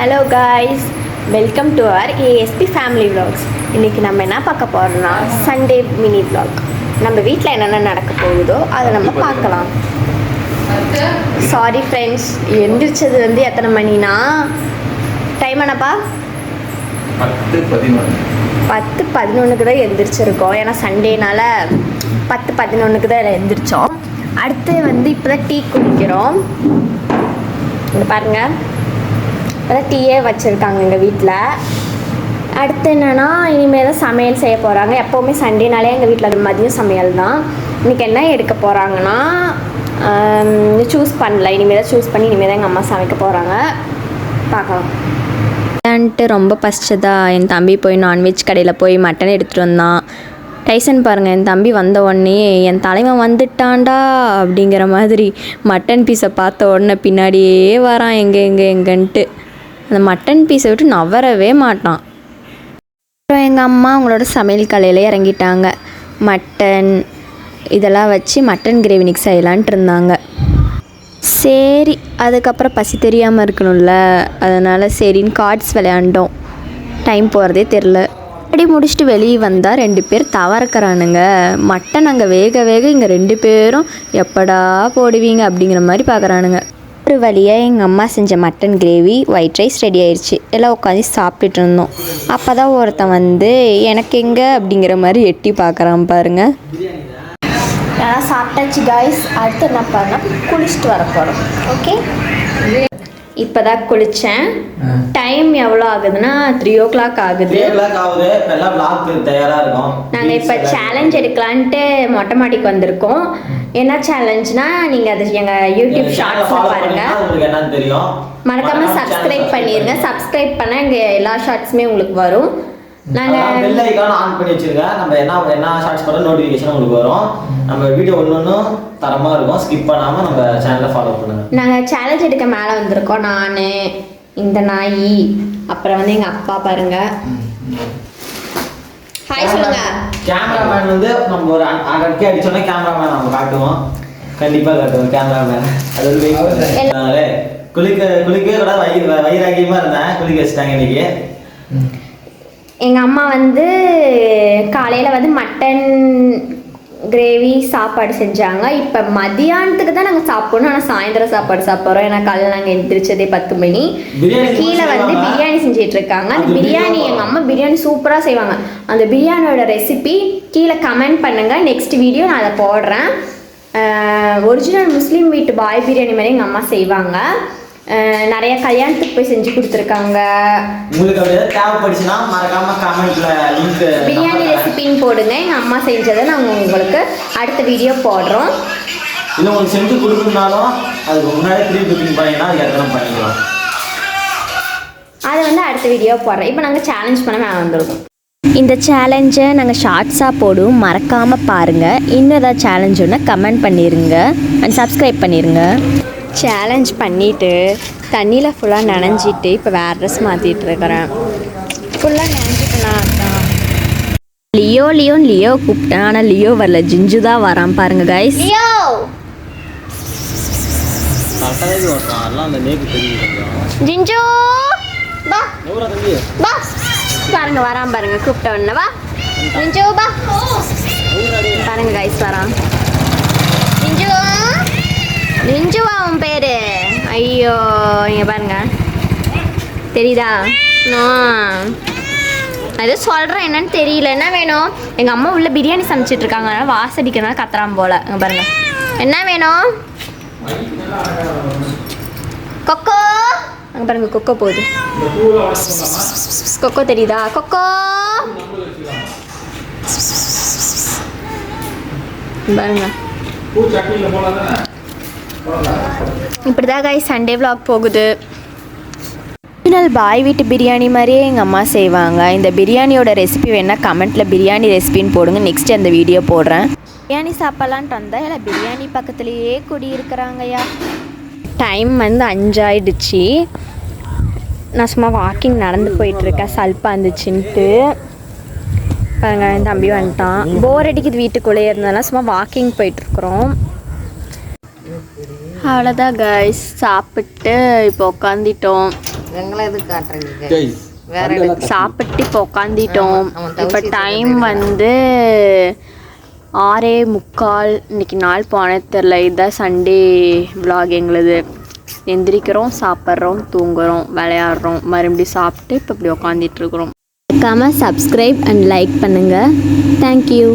Hello guys welcome to our ASP family vlogs. இன்றைக்கி நம்ம என்ன பார்க்க போகிறோம்னா சண்டே மினி vlog. நம்ம வீட்டில் என்னென்ன நடக்க போகுதோ அதை நம்ம பார்க்கலாம். சாரி ஃப்ரெண்ட்ஸ் எந்திரிச்சது வந்து எத்தனை மணினா? டைம் என்னப்பா? பத்து பதினொன்று பத்து பதினொன்றுக்கு தான் எந்திரிச்சிருக்கோம். ஏன்னா சண்டேனால பத்து பதினொன்றுக்கு தான் எந்திரிச்சோம். அடுத்து வந்து இப்போ தான் டீ குடிக்கிறோம். இங்க பாருங்க டீயே வச்சுருக்காங்க எங்கள் வீட்டில் அடுத்து என்னென்னா இனிமேல் தான் சமையல் செய்ய போகிறாங்க எப்போவுமே சண்டேனாலே எங்கள் வீட்டில் மதியம் சமையல் தான். இன்றைக்கி என்ன எடுக்க போகிறாங்கன்னா சூஸ் பண்ணல. இனிமேல் தான் சூஸ் பண்ணி இனிமேல் தான் எங்கள் அம்மா சமைக்க போகிறாங்க பார்க்கலாம். விளையாண்டுட்டு ரொம்ப பசிச்சதா? என் தம்பி போய் நான்வெஜ் கடையில் போய் மட்டன் எடுத்துகிட்டு வந்தான். டைசன் பாருங்கள் என் தம்பி வந்த உடனே என் தலைவன் வந்துட்டான்டா அப்படிங்கிற மாதிரி மட்டன் பீஸை பார்த்த உடனே பின்னாடியே வரான் எங்கே எங்கே எங்கன்ட்டு. அந்த மட்டன் பீஸை விட்டு நவரவே மாட்டான். அப்புறம் எங்கள் அம்மா அவங்களோட சமையல் கலையில் இறங்கிட்டாங்க. மட்டன் இதெல்லாம் வச்சு மட்டன் கிரேவி நிக்ஸ் செய்யலான்ட்டு இருந்தாங்க. சரி அதுக்கப்புறம் பசி தெரியாமல் இருக்கணும்ல. அதனால் சரின்னு கார்ட்ஸ் விளையாண்டோம். டைம் போகிறதே தெரில அப்படி முடிச்சுட்டு வெளியே வந்தால் ரெண்டு பேர் தவறக்கிறானுங்க. மட்டன் அங்கே வேக வேக இங்கே ரெண்டு பேரும் எப்படா போடுவீங்க அப்படிங்கிற மாதிரி பார்க்குறானுங்க ஒரு வழியாக எங்கள் அம்மா செஞ்ச mutton gravy white rice ready ஆயிடுச்சு எல்லாம் உட்காந்து சாப்பிட்டுட்டு இருந்தோம் அப்போ தான் ஒருத்தன் வந்து எனக்கு எங்கே? அப்படிங்கிற மாதிரி எட்டி பார்க்குறான் பாருங்க. நான் சாப்பிட்டாச்சு காய்ஸ் அடுத்து என்ன பண்ணா குளிச்சுட்டு வர போகிறோம் ஓகே இப்போ தான் குளித்தேன் டைம் எவ்வளோ ஆகுதுன்னா த்ரீ ஓ கிளாக் ஆகுது கிளியர்லாம் ஆகுது. இப்ப எல்லாம் பிளாக் தயாரா இருக்கும். நாங்கள் இப்போ சேலஞ்ச் எடுக்கலான்ட்டு மொட்டை மாடிக்கு வந்திருக்கோம். என்ன சேலஞ்ச்னா நீங்கள் அது எங்கள் யூடியூப் ஷார்ட்ஸில் தெரியும். மறக்காமல் சப்ஸ்கிரைப் பண்ணிடுங்க சப்ஸ்கிரைப் பண்ணால் இங்கே எல்லா ஷார்ட்ஸுமே உங்களுக்கு வரும். பெல் நாங்கள் ஐக்கான ஆன் பண்ணி வச்சிருங்க. நம்ம என்ன என்ன ஷார்ட்ஸ் போட நோட்டிஃபிகேஷன் உங்களுக்கு வரும். நம்ம வீடியோ ஒன்று தரமா இருக்கும். ஸ்கிப் பண்ணாம நம்ம சேனலை ஃபாலோ பண்ணுங்க. நாங்கள் சேலஞ்ச் எடுக்க மேலே வந்திருக்கோம். நான் இந்த நாய் அப்புறம் வந்து எங்கள் அப்பா பாருங்க. ஹாய் சொல்லுங்க. கேமராமேன் வந்து நம்ம ஒரு அடக்கி அடிச்சோன்னா கேமராமேன் நம்ம காட்டுவோம். கண்டிப்பா காட்டுவோம் கேமராமேன் அது ஒரு வெயிட் குளிக்க குளிக்கவே கூட வயிறு வயிறாக்கியமா இருந்தேன். குளிக்க வச்சுட்டாங்க இன்னைக்கு. எங்கள் அம்மா வந்து காலையில் வந்து மட்டன் கிரேவி சாப்பாடு செஞ்சாங்க. இப்போ மதியானத்துக்கு தான் நாங்கள் சாப்பிடணும். ஆனால் சாயந்தரம் சாப்பாடு சாப்பிட்றோம். ஏன்னா காலையில் நாங்கள் எந்திரிச்சதே பத்து மணி. கீழே வந்து. பிரியாணி செஞ்சிட்டு இருக்காங்க அந்த பிரியாணி எங்கள் அம்மா பிரியாணி சூப்பராக செய்வாங்க. அந்த பிரியாணியோட ரெசிபி கீழே கமெண்ட் பண்ணுங்க. நெக்ஸ்ட் வீடியோ நான் அதை போடுறேன். ஒரிஜினல் முஸ்லீம் வீட்டு பாய் பிரியாணி மாதிரி எங்கள் அம்மா செய்வாங்க. நிறைய கல்யாணத்துக்கு போய் செஞ்சு கொடுத்துருக்காங்க. உங்களுக்கு அப்படி ஏதாவது தேவைப்படுச்சுன்னா மறக்காம கமெண்ட்ல லிங்க் பிரியாணி ரெசிபின்னு போடுங்க. எங்கள் அம்மா செஞ்சதை நாங்கள் உங்களுக்கு அடுத்த வீடியோ போடுறோம். இல்லை உங்களுக்கு செஞ்சு கொடுக்கணும்னாலும் அதுக்கு முன்னாடி ப்ரீ புக்கிங் பண்ணிங்கன்னா அது எத்தனை பண்ணிக்கலாம். அதை வந்து அடுத்த வீடியோ போடுறேன் இப்போ நாங்கள் சேலஞ்ச் பண்ண மேலே வந்துருக்கோம் இந்த சேலஞ்சை நாங்கள் ஷார்ட்ஸாக போடுவோம். மறக்காமல் பாருங்கள் இன்னும் ஏதாவது சேலஞ்ச் ஒன்று கமெண்ட் பண்ணிடுங்க அண்ட் சப்ஸ்கிரைப் பண்ணிடுங்க சேலஞ்ச் பண்ணிவிட்டு தண்ணியில் ஃபுல்லாக நனைஞ்சிட்டு இப்போ வேறு ட்ரெஸ் மாற்றிட்டு இருக்கிறேன். ஃபுல்லாக நனைஞ்சிட்டேனா அதான். லியோ லியோன்னு லியோ கூப்பிட்டேன். ஆனால் லியோ வரல. ஜிஞ்சு தான் வரான் பாருங்க கைஸ் ஜிஞ்சு! பாருங்க வரான் பாருங்க. கூப்பிட்ட உடனே வா. ஜிஞ்சு பா பாருங்க கைஸ் வரான். ஜிஞ்சுவா உன் பேரு? ஐயோ இங்க பாருங்க. தெரியுதா? ஆ. அது சொல்கிறேன் என்னன்னு தெரியல. என்ன வேணும்? எங்கள் அம்மா உள்ள பிரியாணி சமைச்சிட்டு இருக்காங்க. அதனால வாசடிக்கிறனால கத்துறான் போல. இங்க பாருங்க. என்ன வேணும்? கொக்கோ. அங்கே பாருங்க கொக்கோ போகுது. கொக்கோ தெரியுதா? கொக்கோ. பாருங்க. இப்படிதான் காய் சண்டே vlog போகுது. ஒரிஜினல் பாய் வீட்டு பிரியாணி மாதிரியே எங்கள் அம்மா செய்வாங்க. இந்த பிரியாணியோட ரெசிபி வேணால் கமெண்ட்டில் பிரியாணி ரெசிபின்னு போடுங்க. நெக்ஸ்ட் அந்த வீடியோ போடுறேன். பிரியாணி சாப்பிட்லான்ட்டு வந்தால் இல்லை பிரியாணி பக்கத்துலேயே குடியிருக்கிறாங்கய்யா டைம் வந்து அஞ்சாயிடுச்சு. நான் சும்மா வாக்கிங் நடந்து போயிட்டுருக்கேன். சல்பாக இருந்துச்சுன்ட்டு. பாருங்க என் தம்பி வந்துட்டான். போர் அடிக்குது வீட்டுக்குள்ளேயே இருந்ததுனால சும்மா வாக்கிங் போயிட்டுருக்குறோம். அவ்வளோதான் கைஸ் சாப்பிட்டு இப்போ உட்காந்துட்டோம் எங்களை காட்டுறீங்க? வேற சாப்பிட்டு இப்போ அவன் இப்போ டைம் வந்து ஆறே முக்கால். இன்னைக்கு நாள் போனது தெரில இதுதான் சண்டே vlog எங்களுது. எந்திரிக்கிறோம் சாப்பிட்றோம் தூங்குறோம் விளையாடுறோம். மறுபடியும் சாப்பிட்டு இப்போ இப்படி உக்காந்துட்டு இருக்கிறோம். மறக்காமல் சப்ஸ்கிரைப் அண்ட் லைக் பண்ணுங்கள் தேங்க்யூ